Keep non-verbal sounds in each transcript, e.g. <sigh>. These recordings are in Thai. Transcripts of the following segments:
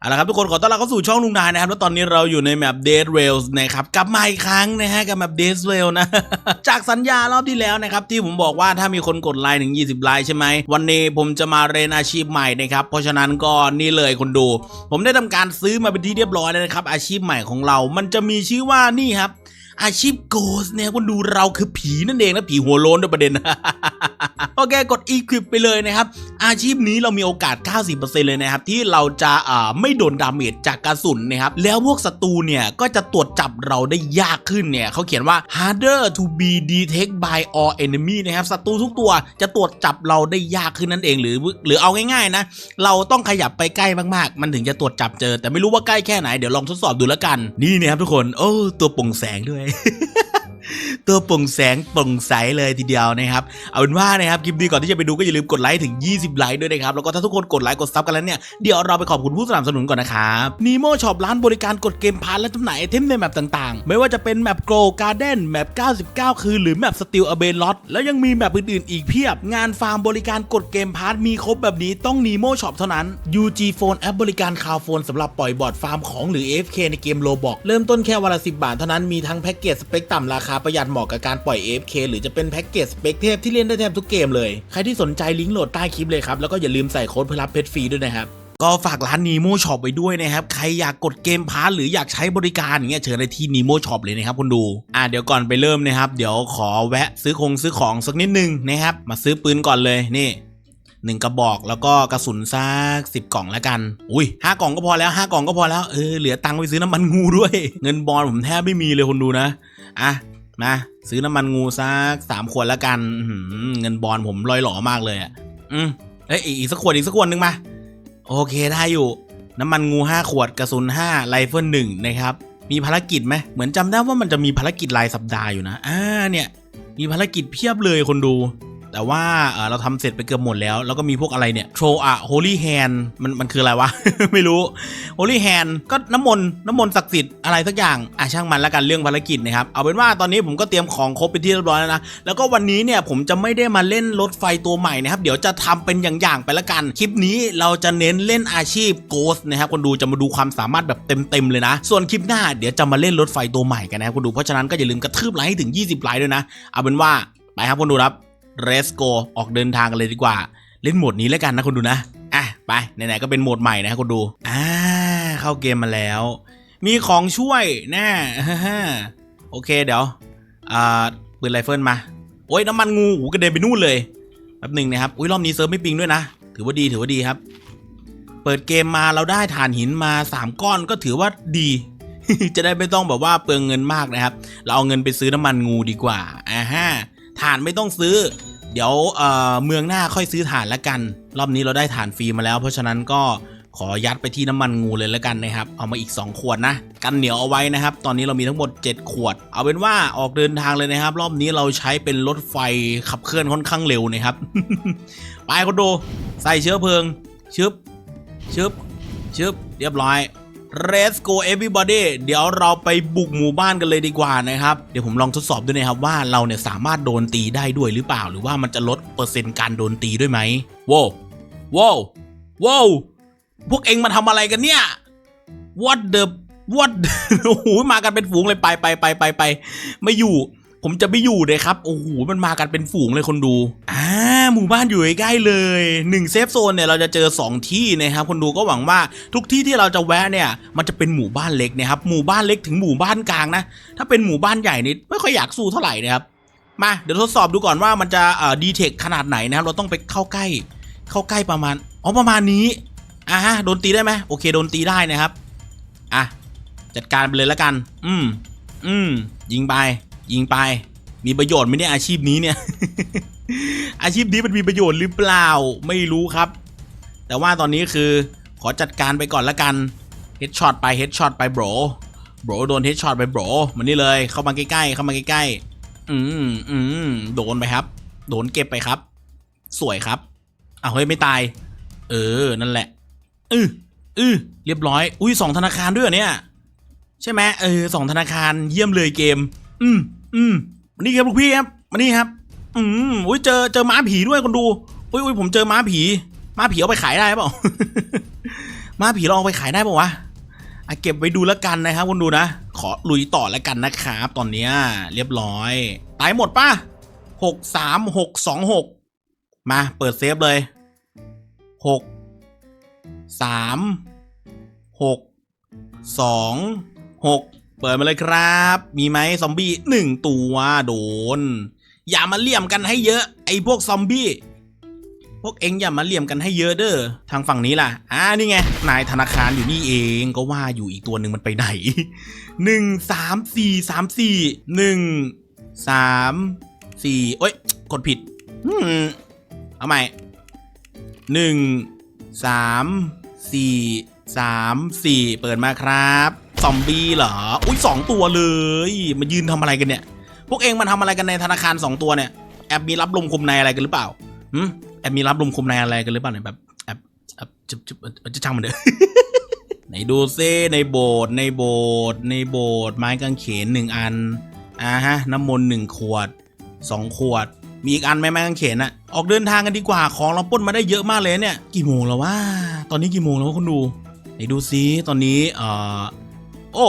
เอาละครับทุกคนขอต้อนรับเข้าสู่ช่องลุงนายนะครับ แล้วตอนนี้เราอยู่ในแมป Dead Rails นะครับกลับมาอีกครั้งนะฮะกับแมป Dead Rails นะ จากสัญญารอบที่แล้วนะครับ ที่ผมบอกว่าถ้ามีคนกดไลค์ถึง 20 ไลค์ใช่ไหม วันนี้ผมจะมาเรียนอาชีพใหม่นะครับ เพราะฉะนั้นก็นี่เลยคนดู ผมได้ทำการซื้อมาเป็นที่เรียบร้อยแล้วนะครับ อาชีพใหม่ของเรา มันจะมีชื่อว่านี่ครับ อาชีพโกสเนี่ยคุณดูเราคือผีนั่นเองนะผีหัวโลนด้วยประเด็นโอเคกด equip ไปเลยนะครับ อาชีพนี้เรามีโอกาส 90%เลยนะครับ ที่เราจะอ่าไม่โดนดาเมจจากกระสุนนะครับ แล้วพวกศัตรูเนี่ย ก็จะตรวจจับเราได้ยากขึ้นเนี่ยเขาเขียนว่า harder to be detected by all enemy นะครับศัตรูทุกตัวจะตรวจจับเราได้ยากขึ้นนั่นเองหรือ หรือเอาง่ายๆนะ เราต้องขยับไปใกล้มากๆ มันถึงจะตรวจจับเจอ แต่ไม่รู้ว่าใกล้แค่ไหนเดี๋ยวลองทดสอบดูแล้วกันนี่นะครับทุกคนโอ้ตัวป่งแสงด้วย today. <laughs> ตัวโปร่งแสงโปร่งใสเลยทีเดียวนะครับ เอาเป็นว่านะครับคลิปนี้ก่อนที่จะไปดูก็อย่าลืมกดไลค์ถึง 20 ไลค์ด้วยนะครับ แล้วก็ถ้าทุกคนกดไลค์กดซับกันแล้วเนี่ย เดี๋ยวเราไปขอบคุณผู้สนับสนุนก่อนนะครับนีโมช็อปร้านบริการกดเกมพาร์ทและจำหน่ายไอเทมในแมปต่างๆ ไม่ว่าจะเป็นแมปโกลการ์เด้นแมป 99 คืนหรือแมปสติลอเบนลอตแล้วยังมีแมปอื่นๆอีกเพียบ งานฟาร์มบริการกดเกมพาร์ทมีครบแบบนี้ต้องนีโมช็อปเท่านั้น UG Phone แอปบริการคาวโฟนสำหรับปล่อยบอร์ดฟาร์มของหรือ AFK ในเกมโลบอกเริ่มต้นแค่วันละ10บาทเท่านั้นมีทั้งแพ็กเกจสเปคต่ำราคาประหยัดเหมาะกับการปล่อย AFK หรือจะเป็นแพ็กเกจสเปคเทพที่เล่นได้แทบทุกเกมเลย ใครที่สนใจลิงก์โหลดใต้คลิปเลยครับ แล้วก็อย่าลืมใส่โค้ดเพื่อรับเพชรฟรีด้วยนะครับก็ฝากร้าน Nemo Shop ไว้ด้วยนะครับ ใครอยากกดเกมพาร์ทหรืออยากใช้บริการอย่างเงี้ยเชิญได้ที่ Nemo Shop เลยนะครับคุณดู อ่าเดี๋ยวก่อนไปเริ่มนะครับ เดี๋ยวขอแวะซื้อคงซื้อของสักนิดนึงนะครับ มาซื้อปืนก่อนเลยนี่หนึ่งกระบอกแล้วก็กระสุนสักสิบกล่องแล้วกัน อุ้ยห้ากล่องก็พอแล้วห้ากล่องก็พอแล้วเออเหลือตังค์ไปซื้อน้ำมันงูด้วย เงินบอลผมแทบไม่มีเลยคนดูนะ อะ นะ ซื้อน้ำมันงูสักสามขวดแล้วกันเงินบอลผมลอยหล่อมากเลยอะ อืมเอ้ยอีกอีกสักขวดอีกสักขวดหนึ่งมา โอเคได้อยู่ น้ำมันงูห้าขวดกระสุนห้าไรเฟิลหนึ่งนะครับ มีภารกิจไหมเหมือนจำได้ว่ามันจะมีภารกิจรายสัปดาห์อยู่นะ อ่าเนี่ย มีภารกิจเพียบเลยคนดู แต่ว่าเราทำเสร็จไปเกือบหมดแล้ว แล้วก็มีพวกอะไรเนี่ยโทรอะโฮลี่แฮนมันมันคืออะไรวะ ไม่รู้โฮลี่แฮนก็น้ำมนต์น้ำมนต์ศักดิ์สิทธิ์อะไรสักอย่างอะช่างมันแล้วกันเรื่องภารกิจนะครับเอาเป็นว่าตอนนี้ผมก็เตรียมของครบเป็นที่เรียบร้อยแล้วนะแล้วก็วันนี้เนี่ยผมจะไม่ได้มาเล่นรถไฟตัวใหม่นะครับเดี๋ยวจะทำเป็นอย่างๆไปละกันคลิปนี้เราจะเน้นเล่นอาชีพโกสนะครับคนดูจะมาดูความสามารถแบบเต็มๆเลยนะ ส่วนคลิปหน้าเดี๋ยวจะมาเล่นรถไฟตัวใหม่กันนะครับคนดูเพราะฉะนั้นก็อย่าลืมกระทืบไลค์ให้ถึง 20 ไลค์ด้วยนะ เอาเป็นว่าไปครับคนดูครับ เรสโกออกเดินทางกันเลยดีกว่า เล่นโหมดนี้แล้วกันนะคนดูนะ อะ ไป ไหนๆก็เป็นโหมดใหม่นะครับคนดู อ่า เข้าเกมมาแล้ว มีของช่วยแน่โอเคเดี๋ยว อ่า ปืนไรเฟิลมา โอ้ยน้ำมันงูหูกระเด็นไปนู่นเลย แป๊บหนึ่งนะครับ อุ้ยรอบนี้เซิร์ฟไม่ปิงด้วยนะ ถือว่าดีถือว่าดีครับ เปิดเกมมาเราได้ฐานหินมา3ก้อนก็ถือว่าดีจะได้ไม่ต้องแบบว่าเปลืองเงินมากนะครับ เราเอาเงินไปซื้อน้ำมันงูดีกว่าอ่าฮะฐานไม่ต้องซื้อ เดี๋ยวเอ่อเมืองหน้าค่อยซื้อฐานละกัน รอบนี้เราได้ฐานฟรีมาแล้ว เพราะฉะนั้นก็ขอยัดไปที่น้ำมันงูเลยละกันนะครับ เอามาอีก 2 ขวดนะ กันเหนียวเอาไว้นะครับ ตอนนี้เรามีทั้งหมด 7 ขวด เอาเป็นว่าออกเดินทางเลยนะครับ รอบนี้เราใช้เป็นรถไฟขับเคลื่อนค่อนข้างเร็วนะครับ ไปคนดู ใส่เชื้อเพลิง ชึบ ชึบ ชึบ เรียบร้อย Let's go everybody เดี๋ยวเราไปบุกหมู่บ้านกันเลยดีกว่านะครับ เดี๋ยวผมลองทดสอบด้วยนะครับว่าเราเนี่ยสามารถโดนตีได้ด้วยหรือเปล่า หรือว่ามันจะลดเปอร์เซ็นต์การโดนตีด้วยไหมว้าวว้าวว้าวพวกเองมาทำอะไรกันเนี่ย what the what โอ้โหมากันเป็นฝูงเลยไปไปไปไปไปไม่อยู่ ผมจะไม่อยู่เลยครับ โอ้โหมันมากันเป็นฝูงเลยคนดูอ่า หมู่บ้านอยู่ใกล้ๆเลยหนึ่งเซฟโซนเนี่ยเราจะเจอ 2 ที่นะครับคนดูก็หวังว่าทุกที่ที่เราจะแวะเนี่ยมันจะเป็นหมู่บ้านเล็กนะครับหมู่บ้านเล็กถึงหมู่บ้านกลางนะถ้าเป็นหมู่บ้านใหญ่นี่ไม่ค่อยอยากสู้เท่าไหร่นะครับมาเดี๋ยวทดสอบดูก่อนว่ามันจะเอ่อดีเทคขนาดไหนนะครับเราต้องไปเข้าใกล้ เข้าใกล้ประมาณอ๋อประมาณนี้อ่าฮะโดนตีได้ไหมโอเคโดนตีได้นะครับอะจัดการไปเลยแล้วกัน อืมอืมยิงไป ยิงไป มีประโยชน์ไหมเนี่ยอาชีพนี้เนี่ย อาชีพนี้มันมีประโยชน์หรือเปล่าไม่รู้ครับ แต่ว่าตอนนี้คือขอจัดการไปก่อนละกันเฮดช็อตไปเฮดช็อตไปโบรโบรโดนเฮดช็อตไปโบรมันนี่เลยเข้ามาใกล้ๆเข้ามาใกล้ๆอืมอืมโดนไปครับ โดนเก็บไปครับ สวยครับอ้าวเฮ้ยไม่ตาย เออนั่นแหละอืออือเรียบร้อย อุ้ยสองธนาคารด้วยเนี่ย ใช่ไหมเออสองธนาคารเยี่ยมเลยเกม อืมอืม นี่ครับลูกพี่ครับมานี่ครับ อืมอุ้ยเจอเจอม้าผีด้วยคนดูอุ้ยอุ้ยผมเจอม้าผีม้าผีเอาไปขายได้เปล่าม้าผีเราเอาไปขายได้ปะวะอะเก็บไว้ดูแล้วกันนะครับคุณดูนะ ขอลุยต่อแล้วกันนะครับตอนเนี้ยเรียบร้อยตายหมดป่ะหกสามหกสองหกมาเปิดเซฟเลยหกสามหกสองหก เปิดมาเลยครับ มีไหมซอมบี้หนึ่งตัวโดน อย่ามาเลี่ยมกันให้เยอะ ไอ้พวกซอมบี้ พวกเอ็งอย่ามาเลี่ยมกันให้เยอะเด้อ ทางฝั่งนี้ล่ะ อ่านี่ไง นายธนาคารอยู่นี่เองก็ว่าอยู่อีกตัวหนึ่งมันไปไหนหนึ่งสามสี่สามสี่หนึ่งสามสี่โอ้ยกดผิดเอาใหม่หนึ่งสามสี่สามสี่เปิดมาครับ ซอมบี้เหรอ อุ้ยสองตัวเลย มายืนทำอะไรกันเนี่ย พวกเองมาทำอะไรกันในธนาคารสองตัวเนี่ย แอบมีรับลมคมในอะไรกันหรือเปล่าหืมแอบมีรับลมคมในอะไรกันหรือเปล่าเนี่ยแบบแอบแอบจุบจุบจะช่างมันเถอะไหนดูซิในโบสถ์ในโบสถ์ในโบสถ์ไม้กางเขนหนึ่งอัน อ่าฮะ น้ำมนต์หนึ่งขวดสองขวด มีอีกอันไหมไม้กางเขนอะออกเดินทางกันดีกว่าของเราป้นมาได้เยอะมากเลยเนี่ย กี่โมงแล้ววะตอนนี้กี่โมงแล้วคุณดูไหนดูซิตอนนี้เอ่อ โอ้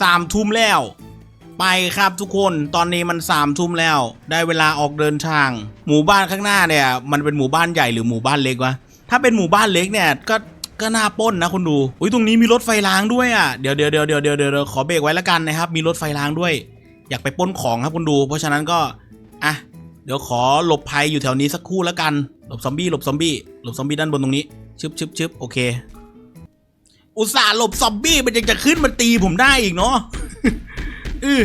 สามทุ่มแล้ว ไปครับทุกคนตอนนี้มันสามทุ่มแล้ว ได้เวลาออกเดินทาง หมู่บ้านข้างหน้าเนี่ย มันเป็นหมู่บ้านใหญ่หรือหมู่บ้านเล็กวะถ้าเป็นหมู่บ้านเล็กเนี่ยก็ก็น่าป้นนะคุณดู อุ้ยตรงนี้มีรถไฟรางด้วยอะ เดี๋ยวเดี๋ยวเดี๋ยวเดี๋ยวเดี๋ยวเดี๋ยวขอเบรกไว้แล้วกันนะครับ มีรถไฟรางด้วย อยากไปป้นของครับคุณดู เพราะฉะนั้นก็ อะ เดี๋ยวขอหลบภัยอยู่แถวนี้สักครู่แล้วกัน หลบซอมบี้ หลบซอมบี้ หลบซอมบี้ด้านบนตรงนี้ ชึบชึบชึบโอเค อุตส่าห์หลบซอมบี้มันยังจะขึ้นมาตีผมได้อีกเนาะอือ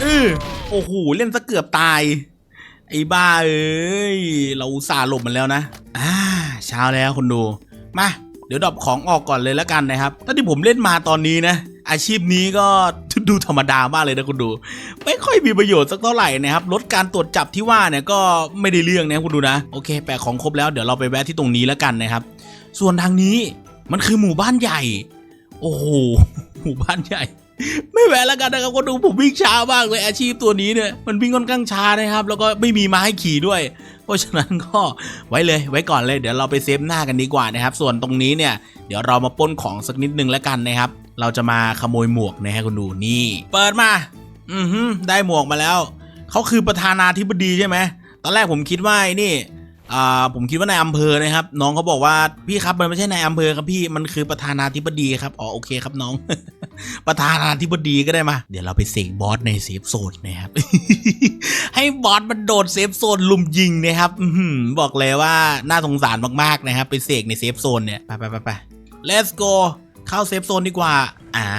เออโอ้โหเล่นซะเกือบตาย ไอ้บ้าเอ้ยเราอุตส่าห์หลบมันแล้วนะอ่าเช้าแล้วคุณดูมาเดี๋ยวดรอปของออกก่อนเลยแล้วกันนะครับตั้งที่ผมเล่นมาตอนนี้นะ อาชีพนี้ก็ดูธรรมดามากเลยนะคุณดู ไม่ค่อยมีประโยชน์สักเท่าไหร่นะครับลดการตรวจจับที่ว่าเนี่ยก็ไม่ได้เรื่องนะคุณดูนะ โอเค แปะของครบแล้วเดี๋ยวเราไปแวะที่ตรงนี้แล้วกันนะครับ ส่วนทางนี้ มันคือหมู่บ้านใหญ่ โอ้โห หมู่บ้านใหญ่ ไม่แหวแล้วกันนะครับก็ดูผมวิ่งช้ามากเลยอาชีพตัวนี้เนี่ย มันวิ่งค่อนข้างช้านะครับ แล้วก็ไม่มีม้าให้ขี่ด้วย เพราะฉะนั้นก็ไว้เลยไว้ก่อนเลยเดี๋ยวเราไปเซฟหน้ากันดีกว่านะครับ ส่วนตรงนี้เนี่ย เดี๋ยวเรามาป้นของสักนิดนึงแล้วกันนะครับ เราจะมาขโมยหมวกนะฮะคุณดูนี่ เปิดมา อือฮึได้หมวกมาแล้ว เขาคือประธานาธิบดีใช่ไหมตอนแรกผมคิดว่านี่ อ่าผมคิดว่าในายอำเภอนะครับ น้องเขาบอกว่าพี่ครับมันไม่ใช่ในายอำเภอครับพี่มันคือประธานาธิบดีครับอ๋อโอเคครับน้อง ประธานาธิบดีก็ได้มา เดี๋ยวเราไปเสกบอสในเซฟโซนนะครับ ให้บอสมันโดดเซฟโซนลุมยิงนะครับบอกเลยว่าน่าสงสารมากๆนะครับไปเสกในเซฟโซนเนี่ยไปไปไปไป let's go เข้าเซฟโซนดีกว่า อ่า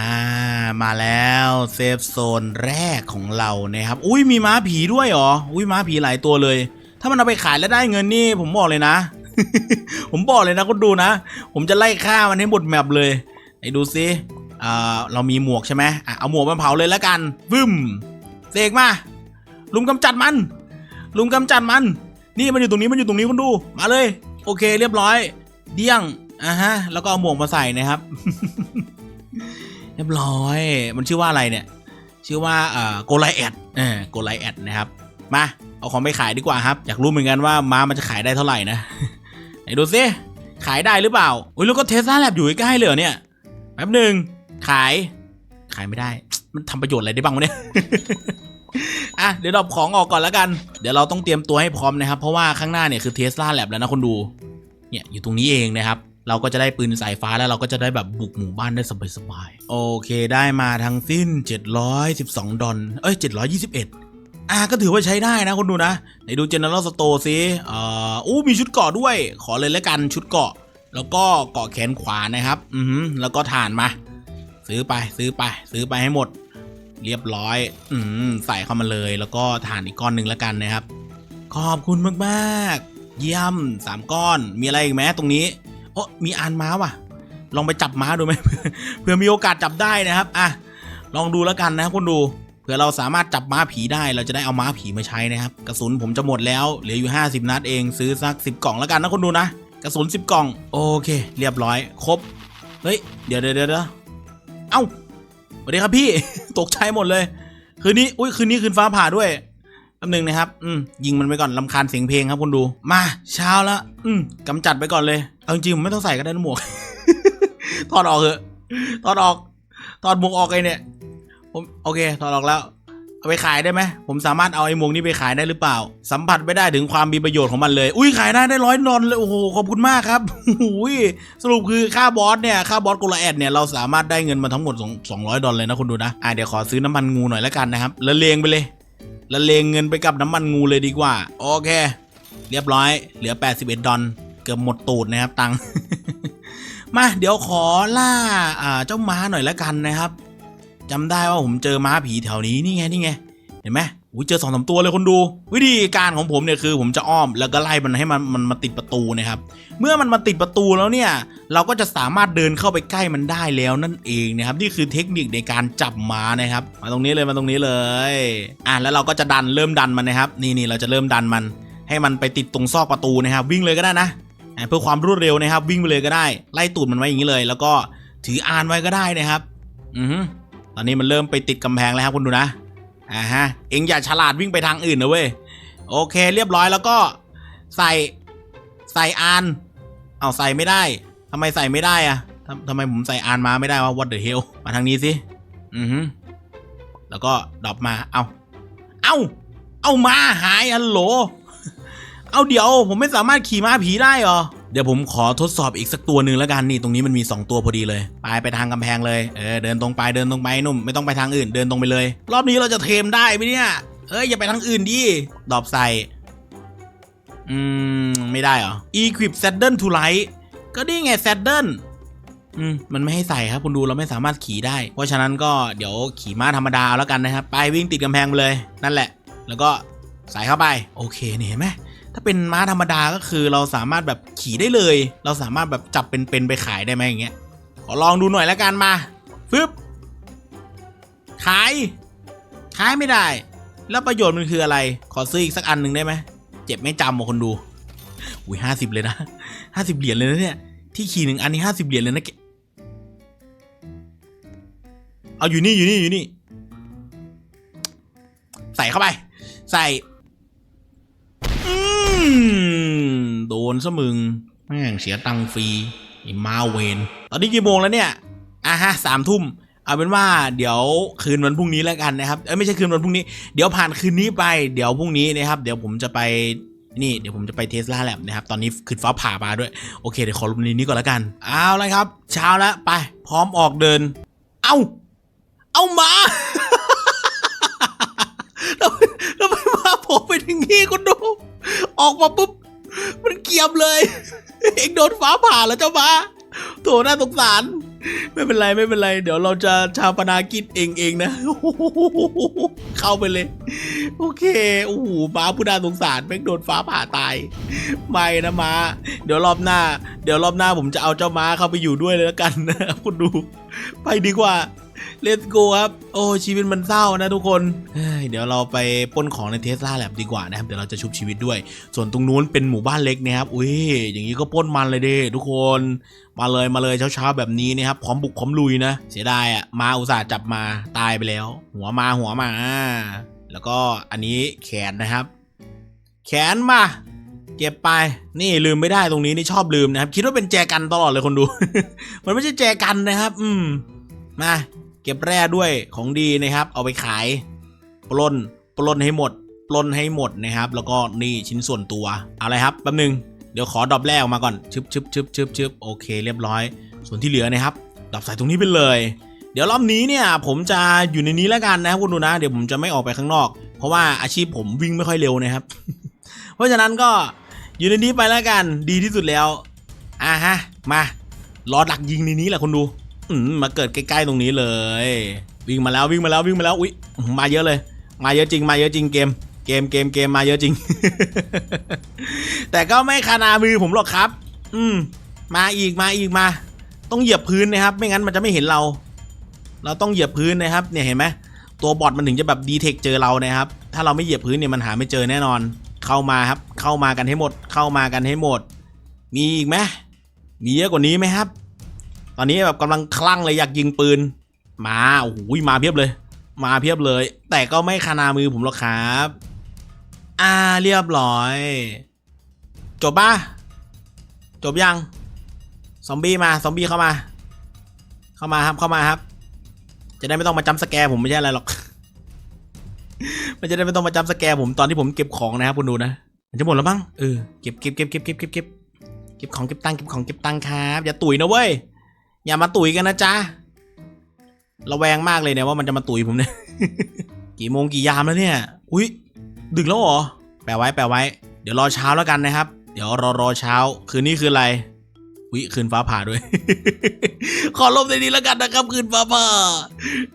มาแล้วเซฟโซนแรกของเรานะครับ อุ้ยมีม้าผีด้วยเหรอ อุ้ยม้าผีหลายตัวเลย ถ้ามันเอาไปขายแล้วได้เงินนี่ผมบอกเลยนะ ผมบอกเลยนะคุณดูนะ ผมจะไล่ฆ่ามันให้หมดแมปเลยไอ้ดูซิอ่าเรามีหมวกใช่ไหมอะเอาหมวกมาเผาเลยแล้วกันวึมเสกมาลุมกำจัดมัน ลุมกำจัดมัน นี่มันอยู่ตรงนี้มันอยู่ตรงนี้คุณดู มาเลย โอเค เรียบร้อย เดี้ยงอะฮะ แล้วก็เอาหมวกมาใส่นะครับ เรียบร้อย มันชื่อว่าอะไรเนี่ย ชื่อว่าอ่าโกไลแอดเออโกไลแอดนะครับ มา เอาของไปขายดีกว่าครับอยากรู้เหมือนกันว่าม้ามันจะขายได้เท่าไหร่นะไหนดูซิขายได้หรือเปล่าอุ้ยแล้วก็เทสลาแลบอยู่ใกล้เลยเนี่ยแป๊บหนึ่งขายขายไม่ได้ มันทำประโยชน์อะไรได้บ้างวะเนี่ยอะเดี๋ยวดรอปของออกก่อนแล้วกัน เดี๋ยวเราต้องเตรียมตัวให้พร้อมนะครับ เพราะว่าข้างหน้าเนี่ยคือเทสลาแลบแล้วนะคนดู เนี่ยอยู่ตรงนี้เองนะครับ เราก็จะได้ปืนสายฟ้าแล้วเราก็จะได้แบบบุกหมู่บ้านได้สบายๆ โอเคได้มาทั้งสิ้น 712 ดอลเอ้ย 721 อะก็ถือว่าใช้ได้นะคนดูนะไหนดู General Store ซิอ่ออู้มีชุดเกาะด้วย ขอเลยแล้วกันชุดเกาะ แล้วก็เกาะแขนขวานะครับ อือแล้วก็ฐานมา ซื้อไปซื้อไป ซื้อไปให้หมด เรียบร้อย อืมใส่เข้ามาเลย แล้วก็ฐานอีกก้อนหนึ่งแล้วกันนะครับ ขอบคุณมากๆ เยี่ยมสามก้อน มีอะไรอีกไหมตรงนี้โอ้มีอานม้าว่ะ ลองไปจับม้าดูไหมเผื่อมีโอกาสจับได้นะครับอะลองดูแล้วกันนะครับคุณดู เผื่อเราสามารถจับม้าผีได้เราจะได้เอาม้าผีมาใช้นะครับ กระสุนผมจะหมดแล้วเหลืออยู่ 50 นัดเองซื้อสัก 10 กล่องแล้วกันนะคุณดูนะ กระสุน 10 กล่อง โอเค เรียบร้อยครบ เฮ้ย เดี๋ยวเดี๋ยวเดี๋ยวเอ้าสวัสดีครับพี่ ตกใจหมดเลย คืนนี้อุ้ยคืนนี้คืนฟ้าผ่าด้วยแป๊บหนึงนะครับ อืมยิงมันไปก่อนลำคาญเสียงเพลงครับคุณดู มาเช้าแล้ว อืมกำจัดไปก่อนเลยเอาจริงๆผมไม่ต้องใส่ก็ได้นหมวกถอดออกเถอะถอดออกถอดหมวกออกไงเนี่ย ผมโอเคถอดออกแล้ว เอาไปขายได้ไหมผมสามารถเอาไอ้หมวกนี้ไปขายได้หรือเปล่า สัมผัสไม่ได้ถึงความมีประโยชน์ของมันเลย อุ้ยขายได้ได้ร้อยดอลเลยโอ้โหขอบคุณมากครับอุ้ยสรุปคือค่าบอสเนี่ยค่าบอสโกลาแอดเนี่ยเราสามารถได้เงินมาทั้งหมดสองร้อยดอลเลยนะคุณดูนะอะเดี๋ยวขอซื้อน้ำมันงูหน่อยแล้วกันนะครับละเลงไปเลยละเลงเงินไปกับน้ำมันงูเลยดีกว่า โอเค เรียบร้อย เหลือ 81 ดอลเกือบหมดตูดนะครับตังมาเดี๋ยวขอล่าอ่าเจ้าม้าหน่อยแล้วกันนะครับ จำได้ว่าผมเจอม้าผีแถวนี้นี่ไงนี่ไงเห็นไหมอุ้ยเจอสองสามตัวเลยคนดู วิธีการของผมเนี่ยคือ ผมจะอ้อมแล้วก็ไล่มันให้มันมันมาติดประตูนะครับ เมื่อมันมาติดประตูแล้วเนี่ย เราก็จะสามารถเดินเข้าไปใกล้มันได้แล้วนั่นเองนะครับนี่คือเทคนิคในการจับม้านะครับ มาตรงนี้เลยมาตรงนี้เลยอะแล้วเราก็จะดันเริ่มดันมันนะครับ นี่นี่เราจะเริ่มดันมัน ให้มันไปติดตรงซอกประตูนะครับ วิ่งเลยก็ได้นะเพื่อความรวดเร็วนะครับ วิ่งไปเลยก็ได้ ไล่ตูดมันไว้อย่างนี้เลย แล้วก็ถืออานไว้ก็ได้นะครับ อือ ตอนนี้มันเริ่มไปติดกำแพงแล้วครับคุณดูนะอ่าฮะเอ็งอย่าฉลาดวิ่งไปทางอื่นนะเว้ยโอเคเรียบร้อยแล้วก็ใส่ใส่อานเอาใส่ไม่ได้ทำไมใส่ไม่ได้อะทำทำไมผมใส่อานมาไม่ได้วะ what the hell มาทางนี้สิอือฮึแล้วก็ดรอปมาเอาเอาเอามาหายฮัลโหลเอาเดี๋ยวผมไม่สามารถขี่ม้าผีได้เหรอ เดี๋ยวผมขอทดสอบอีกสักตัวหนึ่งแล้วกันนี่ตรงนี้มันมี 2 ตัวพอดีเลยไปไปทางกำแพงเลยเออเดินตรงไปเดินตรงไปนุ่มไม่ต้องไปทางอื่นเดินตรงไปเลย รอบนี้เราจะเทมได้ไหมเนี่ยเอ้ยอย่าไปทางอื่นดิดอปใส่อืมไม่ได้เหรอ equip saddle to light ก็นี่ไง saddle อืมมันไม่ให้ใส่ครับคุณดูเราไม่สามารถขี่ได้ เพราะฉะนั้นก็เดี๋ยวขี่ม้าธรรมดาแล้วกันนะครับ ไปวิ่งติดกำแพงไปเลย นั่นแหละ แล้วก็ใส่เข้าไป โอเคนี่เห็นไหม ถ้าเป็นม้าธรรมดาก็คือเราสามารถแบบขี่ได้เลย เราสามารถแบบจับเป็นๆไปขายได้ไหมอย่างเงี้ย ขอลองดูหน่อยแล้วกันมาฟึบขาย ขายไม่ได้ แล้วประโยชน์มันคืออะไร ขอซื้ออีกสักอันหนึ่งได้ไหม เจ็บไม่จำหมดคนดู อุ้ยห้าสิบเลยนะห้าสิบเหรียญเลยนะเนี่ย ที่ขี่หนึ่งอันนี้ห้าสิบเหรียญเลยนะเอาอยู่นี่อยู่นี่อยู่นี่ ใส่เข้าไป ใส่ โดนซะมึง แม่งเสียตังค์ฟรีไอ้มาเวน ตอนนี้กี่โมงแล้วเนี่ย อะฮะสามทุ่ม เอาเป็นว่าเดี๋ยวคืนวันพรุ่งนี้แล้วกันนะครับ เอ้ยไม่ใช่คืนวันพรุ่งนี้ เดี๋ยวผ่านคืนนี้ไป เดี๋ยวพรุ่งนี้นะครับ เดี๋ยวผมจะไปนี่เดี๋ยวผมจะไปเทสลาแลบนะครับ ตอนนี้คืนฟ้าผ่ามาด้วย โอเค เดี๋ยวขอลงนี้นี้ก่อนแล้วกัน เอาเลยครับ เช้าแล้วไป พร้อมออกเดิน เอ้า เอามา แล้วแล้วไม่มาผมไปถึงนี่คุณดู ออกมาปุ๊บ มันเกียบเลย เองโดนฟ้าผ่าแล้วเจ้ามาโถน่าสงสาร ไม่เป็นไรไม่เป็นไร เดี๋ยวเราจะชาปนากิจเองเองนะ เข้าไปเลย โอเค โอ้โหม้าผู้น่าสงสารแม่งโดนฟ้าผ่าตาย ไม่นะม้า เดี๋ยวรอบหน้า เดี๋ยวรอบหน้าผมจะเอาเจ้าม้าเข้าไปอยู่ด้วยเลยแล้วกันนะคุณดู ไปดีกว่า Let's go ครับ โอ้ชีวิตมันเศร้านะทุกคนเฮ้ยเดี๋ยวเราไปปล้นของในเทสลาแลบดีกว่านะครับเดี๋ยวเราจะชุบชีวิตด้วย ส่วนตรงนู้นเป็นหมู่บ้านเล็กนะครับอุ้ยอย่างนี้ก็ปล้นมันเลยเด้ทุกคนมาเลยมาเลยเช้าๆแบบนี้นะครับพร้อมบุกพร้อมลุยนะ เสียดายอะมาอุตส่าห์จับมาตายไปแล้ว หัวมาหัวมา แล้วก็อันนี้แขนนะครับ แขนมาเก็บไป นี่ลืมไม่ได้ตรงนี้นี่ชอบลืมนะครับ คิดว่าเป็นแจกันตลอดเลยคนดู มันไม่ใช่แจกันนะครับ อืม มา เก็บแร่ด้วยของดีนะครับ เอาไปขายปล้นปล้นให้หมดปล้นให้หมดนะครับ แล้วก็นี่ชิ้นส่วนตัวเอาอะไรครับแป๊บนึงเดี๋ยวขอดรอปแร่ออกมาก่อนชึบชึบชึบชึบชึบโอเคเรียบร้อย ส่วนที่เหลือนะครับดรอปใส่ตรงนี้ไปเลย เดี๋ยวรอบนี้เนี่ยผมจะอยู่ในนี้แล้วกันนะครับคุณดูนะ เดี๋ยวผมจะไม่ออกไปข้างนอก เพราะว่าอาชีพผมวิ่งไม่ค่อยเร็วนะครับ เพราะฉะนั้นก็อยู่ในนี้ไปแล้วกันดีที่สุดแล้วอะฮะมารอดักยิงในนี้แหละคุณดู อืมมาเกิดใกล้ๆตรงนี้เลย วิ่งมาแล้ววิ่งมาแล้ววิ่งมาแล้วอุ๊ยมาเยอะเลย มาเยอะจริงมาเยอะจริงเกม เกมเกมเกมมาเยอะจริง แต่ก็ไม่คานามือผมหรอกครับ อืม มาอีกมาอีกมา ต้องเหยียบพื้นนะครับ ไม่งั้นมันจะไม่เห็นเรา เราต้องเหยียบพื้นนะครับ เนี่ยเห็นไหมตัวบอทมันถึงจะแบบดีเทคเจอเรานะครับ ถ้าเราไม่เหยียบพื้นเนี่ยมันหาไม่เจอแน่นอน เข้ามาครับ เข้ามากันให้หมด เข้ามากันให้หมด มีอีกไหมมีเยอะกว่านี้ไหมครับ ตอนนี้แบบกำลังคลั่งเลยอยากยิงปืน มาโอ้โหมาเพียบเลย มาเพียบเลย แต่ก็ไม่คานามือผมหรอกครับ อ่าเรียบร้อย จบป่ะจบยังซอมบี้มาซอมบี้เข้ามา เข้ามาครับเข้ามาครับ จะได้ไม่ต้องมาจำสแกร์ผมไม่ใช่อะไรหรอก มันจะได้ไม่ต้องมาจำสแกร์ผมตอนที่ผมเก็บของนะครับคุณดูนะมันจะหมดแล้วมั้งเออเก็บเก็บเก็บเก็บเก็บเก็บเก็บเก็บของเก็บตังค์เก็บของเก็บตังค์ครับอย่าตุ๋ยนะเว้ย อย่ามาตุ๋ยกันนะจ๊ะระแวงมากเลยเนี่ยว่ามันจะมาตุ๋ยผมเนี่ย กี่โมงกี่ยามแล้วเนี่ย อุ้ยดึกแล้วเหรอ แปลไว้แปลไว้ เดี๋ยวรอเช้าแล้วกันนะครับ เดี๋ยวรอรอเช้า คืนนี้คืออะไรวิคืนฟ้าผ่าด้วย ขอลบในนี้แล้วกันนะครับ คืนฟ้าผ่า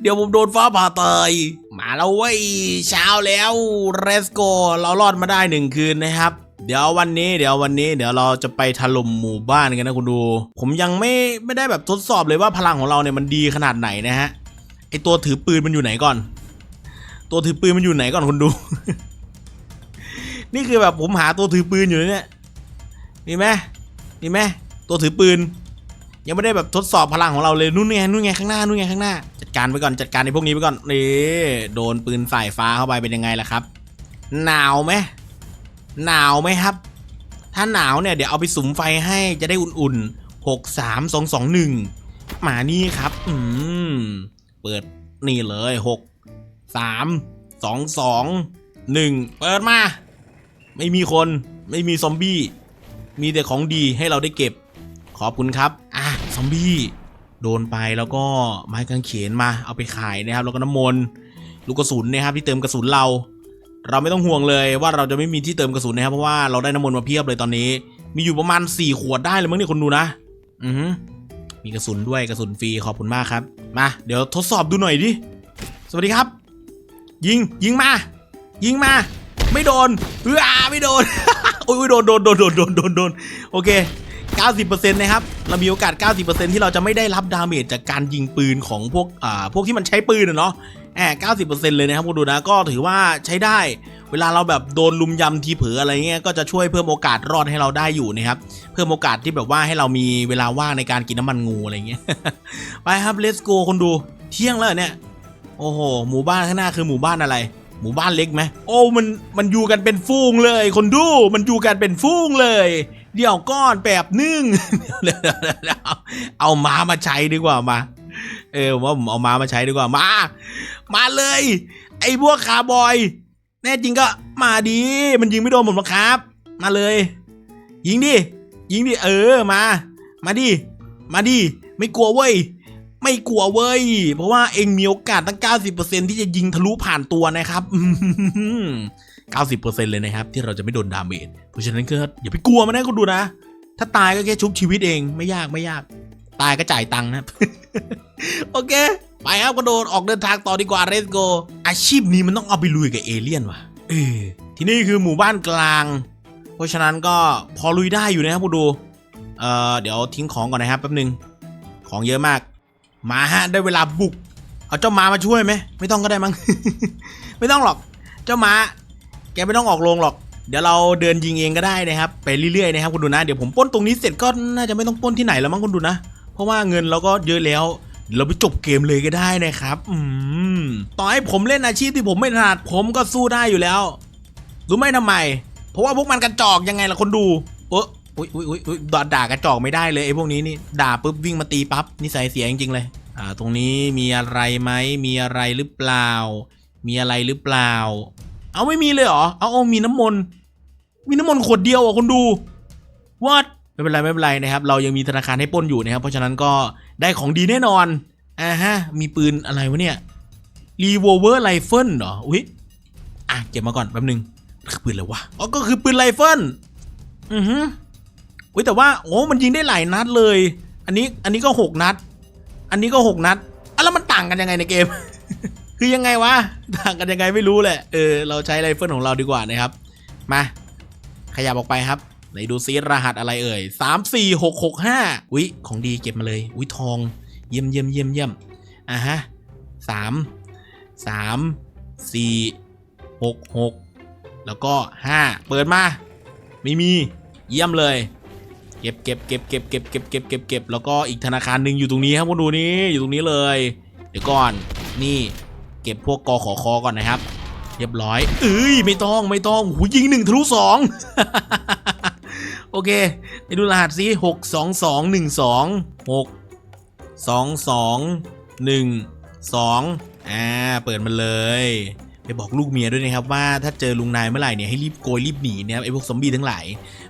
เดี๋ยวผมโดนฟ้าผ่าตาย มาแล้วเว้ย เช้าแล้วเรสโก เรารอดมาได้หนึ่งคืนนะครับ เดี๋ยววันนี้เดี๋ยววันนี้เดี๋ยวเราจะไปถล่มหมู่บ้านกันนะคุณดู ผมยังไม่ไม่ได้แบบทดสอบเลยว่าพลังของเราเนี่ยมันดีขนาดไหนนะฮะไอตัวถือปืนมันอยู่ไหนก่อน ตัวถือปืนมันอยู่ไหนก่อนคุณดู นี่คือแบบผมหาตัวถือปืนอยู่เนี่ยมีไหมมีไหมตัวถือปืน ยังไม่ได้แบบทดสอบพลังของเราเลยนู่นไงนู่นไงข้างหน้านู่นไงข้างหน้า จัดการไปก่อนจัดการในพวกนี้ไปก่อนนี่โดนปืนสายฟ้าเข้าไปเป็นยังไงล่ะครับหนาวไหม หนาวไหมครับ ถ้าหนาวเนี่ยเดี๋ยวเอาไปสุมไฟให้จะได้อุ่นๆหกสามสองสองหนึ่งมานี่ครับ อืม เปิดนี่เลยหกสามสองสองหนึ่งเปิดมา ไม่มีคนไม่มีซอมบี้ มีแต่ของดีให้เราได้เก็บ ขอบคุณครับ อะ ซอมบี้ โดนไปแล้วก็ไม้กางเขนมาเอาไปขายนะครับ แล้วก็น้ำมนต์ลูกกระสุนนะครับที่เติมกระสุนเรา เราไม่ต้องห่วงเลยว่าเราจะไม่มีที่เติมกระสุนนะครับเพราะว่าเราได้น้ำมนต์มาเพียบเลยตอนนี้ มีอยู่ประมาณ 4 ขวดได้เลยมั้งเนี่ยคนดูนะ อือมีกระสุนด้วยกระสุนฟรีขอบคุณมากครับ มา เดี๋ยวทดสอบดูหน่อยดิ สวัสดีครับ ยิงยิงมา ยิงมา ไม่โดนเออไม่โดนโอ้ยโดนโดนโดนโดนโดนโดนโดนโอเค 90%นะครับ เรามีโอกาส 90%ที่เราจะไม่ได้รับดาเมจจากการยิงปืนของพวกอ่าพวกที่มันใช้ปืนอะเนาะ แอบ90%เลยนะครับคุณดูนะก็ถือว่าใช้ได้ เวลาเราแบบโดนลุมยำทีเผลออะไรเงี้ยก็จะช่วยเพิ่มโอกาสรอดให้เราได้อยู่นะครับ เพิ่มโอกาสที่แบบว่าให้เรามีเวลาว่างในการกินน้ำมันงูอะไรเงี้ย ไปครับ let's go คนดู เที่ยงแล้วเนี่ย โอ้โห หมู่บ้านข้างหน้าคือหมู่บ้านอะไร หมู่บ้านเล็กไหมโอ้ มัน มันอยู่กันเป็นฟูงเลย คนดู มันอยู่กันเป็นฟูงเลยเดี๋ยวก้อนแบบนึ่งเอาม้ามาใช้ดีกว่ามา เออว่าผมเอาม้ามาใช้ดีกว่ามา มาเลย ไอ้พวกคาร์บอย แน่จริงก็มาดี มันยิงไม่โดนผมหรอกครับ มาเลย ยิงดิ ยิงดิ เออ มา มาดิ มาดิ ไม่กลัวเว้ย ไม่กลัวเว้ย เพราะว่าเองมีโอกาสตั้ง 90%ที่จะยิงทะลุผ่านตัวนะครับ90%เลยนะครับ ที่เราจะไม่โดนดาเมจ เพราะฉะนั้นก็อย่าไปกลัวมันนะคุณดูนะ ถ้าตายก็แค่ชุบชีวิตเอง ไม่ยากไม่ยาก ตายก็จ่ายตังค์นะครับ โอเค ไปครับกระโดดออกเดินทางต่อดีกว่าเรสโกอาชีพนี้มันต้องเอาไปลุยกับเอเลี่ยนว่ะเออที่นี่คือหมู่บ้านกลาง เพราะฉะนั้นก็พอลุยได้อยู่นะครับคุณดูเอ่อเดี๋ยวทิ้งของก่อนนะครับแป๊บนึงของเยอะมาก มาฮะได้เวลาบุก เอาเจ้าม้ามาช่วยไหมไม่ต้องก็ได้มั้งไม่ต้องหรอก เจ้าม้าแกไม่ต้องออกโรงหรอกเดี๋ยวเราเดินยิงเองก็ได้นะครับไปเรื่อยๆนะครับคุณดูนะเดี๋ยวผมป้นตรงนี้เสร็จก็น่าจะไม่ต้องป้นที่ไหนแล้วมั้งคุณดูนะ เพราะว่าเงินเราก็เยอะแล้ว เราไปจบเกมเลยก็ได้นะครับ อืมต่อให้ผมเล่นอาชีพที่ผมไม่ถนัดผมก็สู้ได้อยู่แล้ว รู้ไหมทำไม เพราะว่าพวกมันกระจอกยังไงล่ะคนดูเอออุ้ยอุ้ยอุ้ยอุ้ยด่าด่ากระจอกไม่ได้เลยไอ้พวกนี้นี่ด่าปุ๊บวิ่งมาตีปั๊บนิสัยเสียจริงๆเลย อ่า ตรงนี้มีอะไรไหมมีอะไรหรือเปล่า มีอะไรหรือเปล่า เอาไม่มีเลยเหรอเอาเอามีน้ำมนต์มีน้ำมนต์ขวดเดียวอะคนดู what ไม่เป็นไรไม่เป็นไรนะครับ เรายังมีธนาคารให้ปล้นอยู่นะครับ เพราะฉะนั้นก็ ได้ของดีแน่นอนอ่าฮะ มีปืนอะไรวะเนี่ย revolver rifle เหรอ อุ้ยอะเก็บมาก่อนแป๊บนึงคือปืนอะไรวะ อ๋อ ก็คือปืนไรเฟิลอือฮึอุ้ยแต่ว่า โอ้มันยิงได้หลายนัดเลย อันนี้ อันนี้ก็หกนัด อันนี้ก็หกนัดอะแล้วมันต่างกันยังไงในเกม คือยังไงวะ ต่างกันยังไงไม่รู้แหละ เออ เราใช้ไรเฟิลของเราดีกว่านะครับ มา ขยับออกไปครับ ไหนดูซิรหัสอะไรเอ่ยสามสี่หกหกห้าอุ้ยของดีเก็บมาเลยอุ้ยทองเยี่ยมเยี่ยมเยี่ยมเยี่ยมอะฮะสามสามสี่หกหกแล้วก็ห้าเปิดมาไม่มีเยี่ยมเลย เก็บเก็บเก็บเก็บเก็บเก็บเก็บเก็บเก็บแล้วก็อีกธนาคารหนึ่งอยู่ตรงนี้ครับคุณดูนี่อยู่ตรงนี้เลย เดี๋ยวก่อนนี่เก็บพวกกอขอคอก่อนนะครับ เรียบร้อยเอ้ยไม่ต้องไม่ต้องหูยิงหนึ่งทะลุสอง โอเค ไปดูรหัสซิหกสองสองหนึ่งสองหกสองสองหนึ่งสองอ่า เปิดมันเลย ไปบอกลูกเมียด้วยนะครับว่าถ้าเจอลุงนายเมื่อไหร่เนี่ยให้รีบโกยรีบหนีนะครับไอ้พวกซอมบี้ทั้งหลาย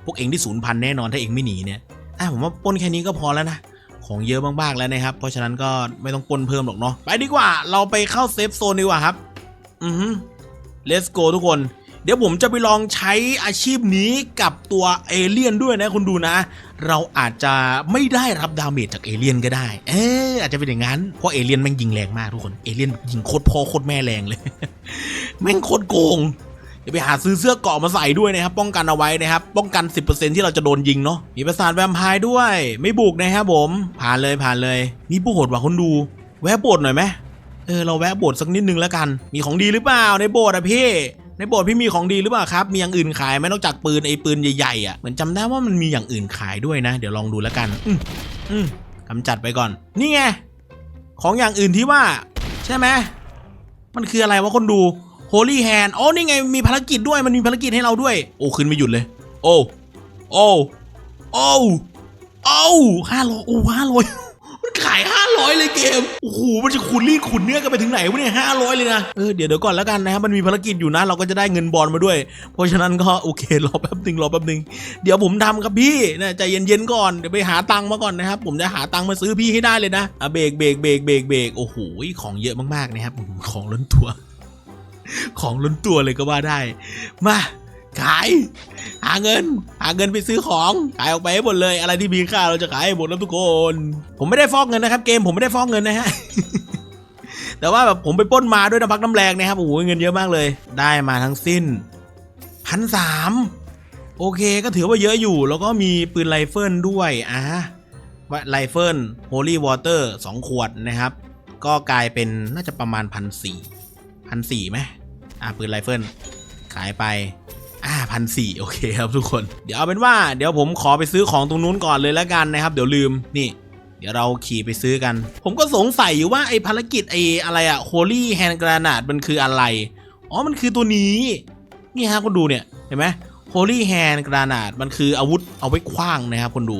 พวกเองที่สูญพันธุ์แน่นอนถ้าเองไม่หนีเนี่ยอะผมว่าป้นแค่นี้ก็พอแล้วนะของเยอะมากๆแล้วนะครับ เพราะฉะนั้นก็ไม่ต้องปนเพิ่มหรอกเนาะ ไปดีกว่า เราไปเข้าเซฟโซนดีกว่าครับ อือฮึ let's go ทุกคน เดี๋ยวผมจะไปลองใช้อาชีพนี้กับตัวเอเลี่ยนด้วยนะคุณดูนะ เราอาจจะไม่ได้รับดาเมจจากเอเลี่ยนก็ได้ เอออาจจะเป็นอย่างนั้น เพราะเอเลี่ยนแม่งยิงแรงมากทุกคน เอเลี่ยนยิงโคตรพ่อโคตรแม่แรงเลย แม่งโคตรโกงเดี๋ยวไปหาซื้อเสื้อเกาะมาใส่ด้วยนะครับ ป้องกันเอาไว้นะครับ ป้องกัน 10%ที่เราจะโดนยิงเนาะ มีประสาทแวมไพร์ด้วย ไม่บุกนะครับผม ผ่านเลยผ่านเลยมีโบสถ์ว่ะคนดู แวะโบสถ์หน่อยไหมเออเราแวะโบสถ์สักนิดนึงแล้วกัน มีของดีหรือเปล่าในโบสถ์อะพี่ ในโบสถ์พี่มีของดีหรือเปล่าครับ มีอย่างอื่นขายไหมนอกจากปืนไอ้ปืนใหญ่ๆอะเหมือนจำได้ว่ามันมีอย่างอื่นขายด้วยนะ เดี๋ยวลองดูแล้วกัน อืมอืมกำจัดไปก่อน นี่ไง ของอย่างอื่นที่ว่า ใช่ไหมมันคืออะไรวะคนดู Holy Hand อ๋อนี่ไงมีภารกิจด้วยมันมีภารกิจให้เราด้วย โอ้ขึ้นไม่หยุดเลย โอ้ โอ้ โอ้ โอ้ห้าร้อยโอ้ห้าร้อย ร้อยเลยเกม โอ้โห มันจะขุนรีดขุนเนื้อกันไปถึงไหนวะเนี่ยห้าร้อยเลยนะ เออ เดี๋ยวเดี๋ยวก่อนแล้วกันนะครับ มันมีภารกิจอยู่นะ เราก็จะได้เงินบอลมาด้วย เพราะฉะนั้นก็โอเค รอแป๊บหนึ่งรอแป๊บหนึ่งเดี๋ยวผมทำครับพี่นะใจเย็นๆก่อน เดี๋ยวไปหาตังค์มาก่อนนะครับ ผมจะหาตังค์มาซื้อพี่ให้ได้เลยนะอะเบรกเบรกเบรกเบรกเบรกโอ้โห ของเยอะมากๆนะครับ ของล้นตัว ของล้นตัวเลยก็ว่าได้ มา ขาย หาเงิน หาเงินไปซื้อของขายออกไปให้หมดเลยอะไรที่มีค่าเราจะขายให้หมดแล้วทุกคน ผมไม่ได้ฟอกเงินนะครับ เกมผมไม่ได้ฟอกเงินนะฮะแต่ว่าแบบผมไปปล้นมาด้วยน้ำพักน้ำแรงนะครับโอ้โหเงินเยอะมากเลย ได้มาทั้งสิ้นพันสามโอเคก็ถือว่าเยอะอยู่ แล้วก็มีปืนไรเฟิลด้วยอะไรเฟิลโฮลี่วอเตอร์สองขวดนะครับ ก็กลายเป็นน่าจะประมาณพันสี่พันสี่ไหมอะปืนไรเฟิลขายไป อ่าพันสี่โอเคครับทุกคน เดี๋ยวเอาเป็นว่าเดี๋ยวผมขอไปซื้อของตรงนู้นก่อนเลยแล้วกันนะครับ เดี๋ยวลืมนี่ เดี๋ยวเราขี่ไปซื้อกัน ผมก็สงสัยอยู่ว่าไอ้ภารกิจไอ้อะไรอะ Holy Hand Granate มันคืออะไร อ๋อมันคือตัวนี้ นี่ฮะคนดูเนี่ยเห็นไหม Holy Hand Granate มันคืออาวุธเอาไว้คว้างนะครับคนดู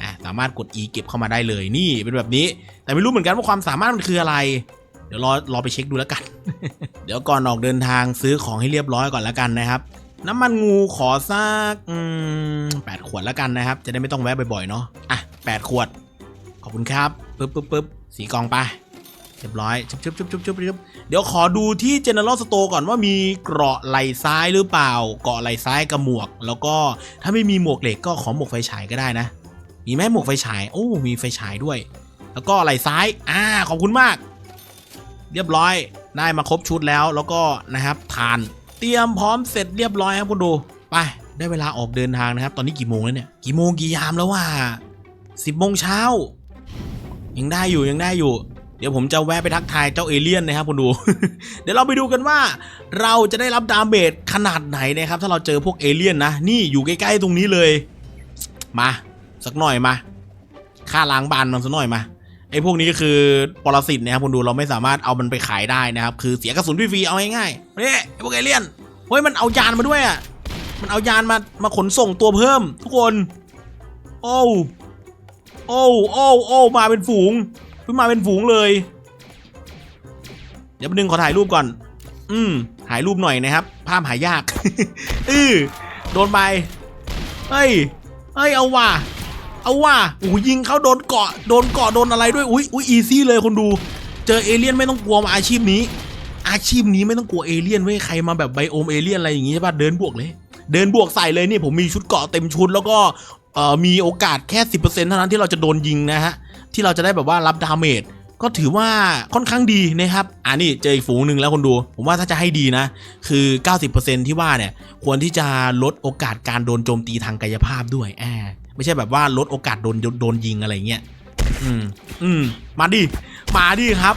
อะสามารถกด E เก็บเข้ามาได้เลยนี่เป็นแบบนี้ แต่ไม่รู้เหมือนกันว่าความสามารถมันคืออะไรเดี๋ยวรอรอไปเช็คดูแล้วกัน เดี๋ยวก่อนออกเดินทางซื้อของให้เรียบร้อยก่อนแล้วกันนะครับ น้ำมันงูขอสักอืมแปดขวดแล้วกันนะครับ จะได้ไม่ต้องแวะบ่อยๆเนาะอะแปดขวด ขอบคุณครับปึ๊บปึ๊บปึ๊บสีกองไปเรียบร้อยชุบชุบชุบชุบชุบชุบเดี๋ยวขอดูที่ General Store ก่อนว่ามีเกราะไหลซ้ายหรือเปล่า เกราะไหลซ้ายกับหมวก แล้วก็ถ้าไม่มีหมวกเหล็กก็ขอหมวกไฟฉายก็ได้นะ มีไหมหมวกไฟฉายโอ้มีไฟฉายด้วย แล้วก็ไหลซ้ายอ่าขอบคุณมาก เรียบร้อยได้มาครบชุดแล้วแล้วก็นะครับทาน เตรียมพร้อมเสร็จเรียบร้อยครับคุณดูไปได้เวลาออกเดินทางนะครับ ตอนนี้กี่โมงแล้วเนี่ยกี่โมงกี่ยามแล้วว่าสิบโมงเช้ายังได้อยู่ยังได้อยู่ เดี๋ยวผมจะแวะไปทักทายเจ้าเอเลี่ยนนะครับคุณดู เดี๋ยวเราไปดูกันว่า เราจะได้รับดาเมจขนาดไหนนะครับ ถ้าเราเจอพวกเอเลี่ยนนะนี่อยู่ใกล้ๆตรงนี้เลย มา สักหน่อยมาค่าล้างบานมันสักหน่อยมา ไอ้พวกนี้คือปรสิตนะครับคุณดูเราไม่สามารถเอามันไปขายได้นะครับ คือเสียกระสุนฟรีๆเอาง่ายๆนี่ไอ้พวกเอเลี่ยนเฮ้ยมันเอายานมาด้วยอะมันเอายานมามาขนส่งตัวเพิ่ม ทุกคน โอ้โอ้โอ้โอ้มาเป็นฝูงเพิ่งมาเป็นฝูงเลย เดี๋ยวนึงขอถ่ายรูปก่อน อืมถ่ายรูปหน่อยนะครับ ภาพหายาก อือโดนไปเฮ้ยเฮ้ยเอาว่ะ เอาว่ะโอ้ยิงเขาโดนเกาะโดนเกาะโดนอะไรด้วยอุ้ยอุ้ยอีซี่เลยคนดู เจอเอเลี่ยนไม่ต้องกลัวมาอาชีพนี้ อาชีพนี้ไม่ต้องกลัวเอเลี่ยนเว้ยใครมาแบบไบโอมเอเลี่ยนอะไรอย่างงี้ใช่ป่ะเดินบวกเลย เดินบวกใส่เลยนี่ผมมีชุดเกาะเต็มชุดแล้วก็เอ่อมีโอกาสแค่ 10%เท่านั้นที่เราจะโดนยิงนะฮะที่เราจะได้แบบว่ารับดาเมจก็ถือว่าค่อนข้างดีนะครับ อ่านี่เจออีกฝูงหนึ่งแล้วคนดู ผมว่าถ้าจะให้ดีนะ คือ 90%ที่ว่าเนี่ย ควรที่จะลดโอกาสการโดนโจมตีทางกายภาพด้วยแอบ ไม่ใช่แบบว่าลดโอกาสโดนโดนยิงอะไรเงี้ยอืมอืมมาดิมาดิครับ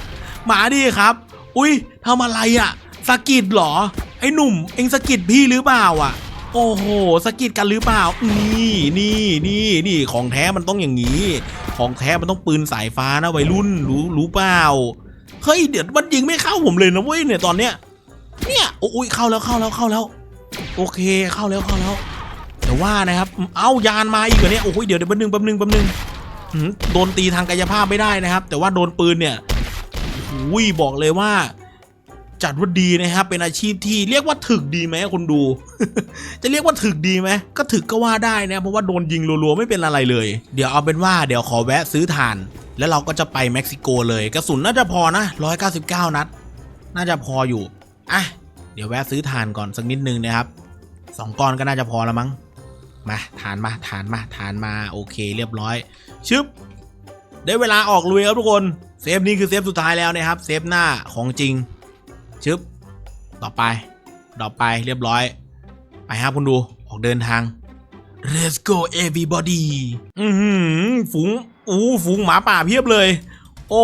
มาดิครับ อุ้ยทำอะไรอะ่ะสกิดเหรอ ไอ้หนุ่ม เอ็งสกิดพี่หรือเปล่าอะ โอ้โหสกิดกันหรือเปล่า นี่นี่นี่นี่ของแท้มันต้องอย่างนี้ ของแท้มันต้องปืนสายฟ้านะวัยรุ่นรู้รู้เปล่าเฮ้ยเดี๋ยวมันยิงไม่เข้าผมเลยนะเว้ยเนี่ยตอนเนี้ยเนี่ยโอ้ยเข้าแล้วเข้าแล้วเข้าแล้ว โอเคเข้าแล้วเข้าแล้ว ว่านะครับ เอ้ายานมาอีกเหรอเนี่ยโอ้ยเดี๋ยวเดี๋ยวแป๊บนึงแป๊บนึงแป๊บนึงโดนตีทางกายภาพไม่ได้นะครับ แต่ว่าโดนปืนเนี่ยอุ้ยบอกเลยว่า จัดว่าดีนะครับ เป็นอาชีพที่เรียกว่าถึกดีไหมคุณดู จะเรียกว่าถึกดีไหมก็ถึกก็ว่าได้นะเพราะว่าโดนยิงรัวๆไม่เป็นอะไรเลย เดี๋ยวเอาเป็นว่าเดี๋ยวขอแวะซื้อถ่าน แล้วเราก็จะไปเม็กซิโกเลยกระสุนน่าจะพอนะ199 นัด น่าจะพออยู่อะเดี๋ยวแวะซื้อถ่านก่อนสักนิดนึงนะครับสองก้อนก็น่าจะพอแล้วมั้ง มาฐานมาฐานมาฐานมาโอเคเรียบร้อย ชึบ ได้เวลาออกลุยครับทุกคน เซฟนี้คือเซฟสุดท้ายแล้วนะครับ เซฟหน้าของจริง ชึบ ต่อไปต่อไปเรียบร้อย ไปครับคุณดูออกเดินทาง Let's go everybody อือหือฝูงอู้ฝูงหมาป่าเพียบเลย โอ้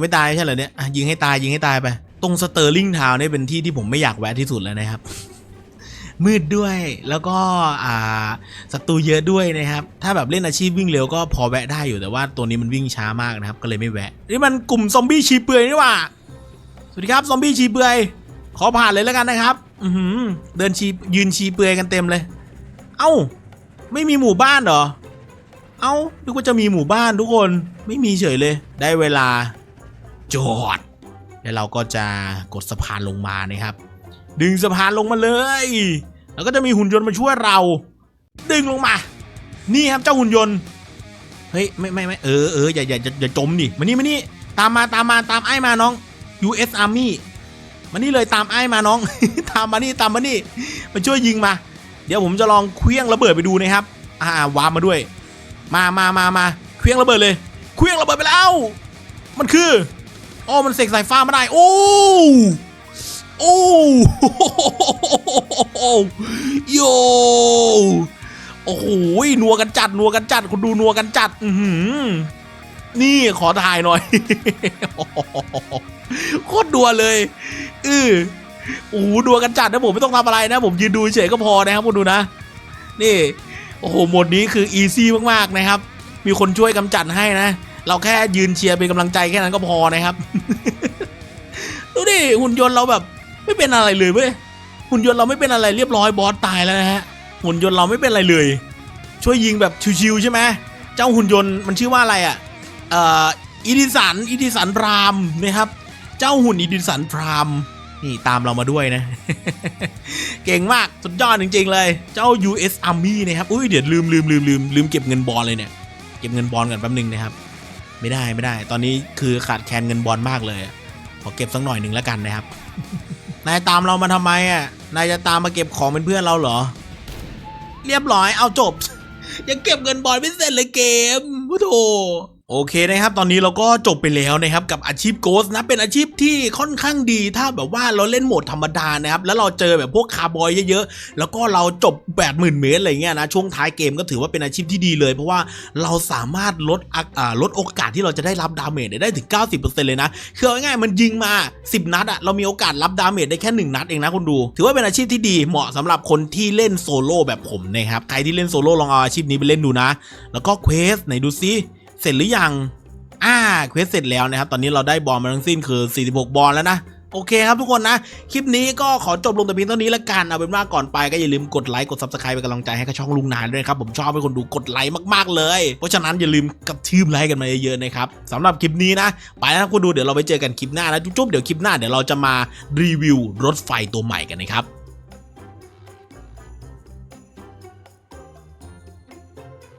งไม่ตายไม่ใช่เหรอเนี่ยอะยิงให้ตายยิงให้ตายไป ตรงสเตอร์ลิงทาวน์เนี่ยเป็นที่ที่ผมไม่อยากแวะที่สุดแล้วนะครับ มืดด้วยแล้วก็อ่าศัตรูเยอะด้วยนะครับ ถ้าแบบเล่นอาชีพวิ่งเร็วก็พอแวะได้อยู่แต่ว่าตัวนี้มันวิ่งช้ามากนะครับ ก็เลยไม่แวะนี่มันกลุ่มซอมบี้ชีเปลือยนี่หว่าสวัสดีครับซอมบี้ชีเปลือยขอผ่านเลยแล้วกันนะครับ อือหือเดินชียืนชีเปลือยกันเต็มเลย เอ้า ไม่มีหมู่บ้านเหรอ เอ้านึกว่าจะมีหมู่บ้านทุกคนไม่มีเฉยเลย ได้เวลา จอด แล้วเราก็จะกดสะพานลงมานะครับ ดึงสะพานลงมาเลย แล้วก็จะมีหุ่นยนต์มาช่วยเรา ดึงลงมา นี่ครับเจ้าหุ่นยนต์ เฮ้ยไม่ไม่ไม่เออเอออย่าอย่าอย่าจมดิมานี่มานี่ตามมาตามมาตามไอ้มาน้อง US Army มานี่เลยตามไอ้มาน้อง ตามมานี่ตามมานี่มาช่วยยิงมา เดี๋ยวผมจะลองเคลี้ยงระเบิดไปดูนะครับ อ่าวามาด้วย มามามามาเคลี้ยงระเบิดเลยเคลี้ยงระเบิดไปแล้ว มันคือ อ๋อมันเสกสายฟ้ามาได้ โอ้ โอ้โยโอ้โหนัวกันจัด นัวกันจัด คุณดูนัวกันจัด อืนี่ขอถ่ายหน่อย โคตรดัวเลยเออโอ้โหดัวกันจัดนะผมไม่ต้องทำอะไรนะ ผมยืนดูเฉยก็พอนะครับคุณดูนะ นี่ โอ้โห หมดนี้คืออีซี่มากๆนะครับ มีคนช่วยกำจัดให้นะ เราแค่ยืนเชียร์เป็นกำลังใจแค่นั้นก็พอนะครับ ดูดิหุ่นยนต์เราแบบ ไม่เป็นอะไรเลยเว้ยหุ่นยนต์เราไม่เป็นอะไรเรียบร้อยบอสตายแล้วนะฮะหุ่นยนต์เราไม่เป็นอะไรเลย ช่วยยิงแบบชิวๆใช่ไหมเจ้าหุ่นยนต์มันชื่อว่าอะไรอะเอ่ออีดิสันอีดิสันพรามนะครับ เจ้าหุ่นอีดิสันพรามนี่ตามเรามาด้วยนะ เก่งมากสุดยอดจริง ๆ เลย เจ้า US Army นะครับ อุ้ยเดี๋ยวลืมลืมลืมลืมลืมเก็บเงินบอลเลยเนี่ย เก็บเงินบอลกันแป๊บนึงนะครับ ไม่ได้ไม่ได้ ตอนนี้คือขาดแคลนเงินบอลมากเลย ขอเก็บสักหน่อยหนึ่งแล้วกันนะครับ นายตามเรามาทำไมอะ นายจะตามมาเก็บของเป็นเพื่อนเราเหรอ เรียบร้อยเอาจบ ยังเก็บเงินบอลไม่เสร็จเลยเกมโอ้โถ โอเคนะครับ ตอนนี้เราก็จบไปแล้วนะครับกับอาชีพโกสนะเป็นอาชีพที่ค่อนข้างดี ถ้าแบบว่าเราเล่นโหมดธรรมดานะครับ แล้วเราเจอแบบพวกคาร์บอยเยอะๆ แล้วก็เราจบ 8 0,000 เมตรอะไรเงี้ยนะช่วงท้ายเกมก็ถือว่าเป็นอาชีพที่ดีเลย เพราะว่าเราสามารถลดลดโอกาสที่เราจะได้รับดาเมจได้ถึง 90%เลยนะคือง่ายๆมันยิงมา 10 นัดอะเรามีโอกาสรับดาเมจได้แค่ 1 นัดเองนะคุณดู ถือว่าเป็นอาชีพที่ดีเหมาะสำหรับคนที่เล่นโซโล่แบบผมนะครับใครที่เล่นโซโล่ลองเอาอาชีพนี้ไปเล่นดูนะ แล้วก็เควสไหนดูซิ เสร็จหรือยังอ่าเควสเสร็จแล้วนะครับ ตอนนี้เราได้บอลมาทั้งสิ้นคือ 46 บอลแล้วนะโอเคครับทุกคนนะ คลิปนี้ก็ขอจบลงแต่เพียงเท่านี้ละกัน เอาเป็นว่าก่อนไปก็อย่าลืมกดไลค์ กด subscribe เป็นกำลังใจให้กับช่องลุงนานด้วยนะครับ ผมชอบให้คนดูกดไลค์มากๆเลย เพราะฉะนั้นอย่าลืมกระทืบไลค์กันมาเยอะๆนะครับสำหรับคลิปนี้นะ ไปแล้วนะคุณดูเดี๋ยวเราไปเจอกันคลิปหน้านะจุ๊บๆเดี๋ยวคลิปหน้าเดี๋ยวเราจะมารีวิวรถไฟตัวใหม่กันนะครับ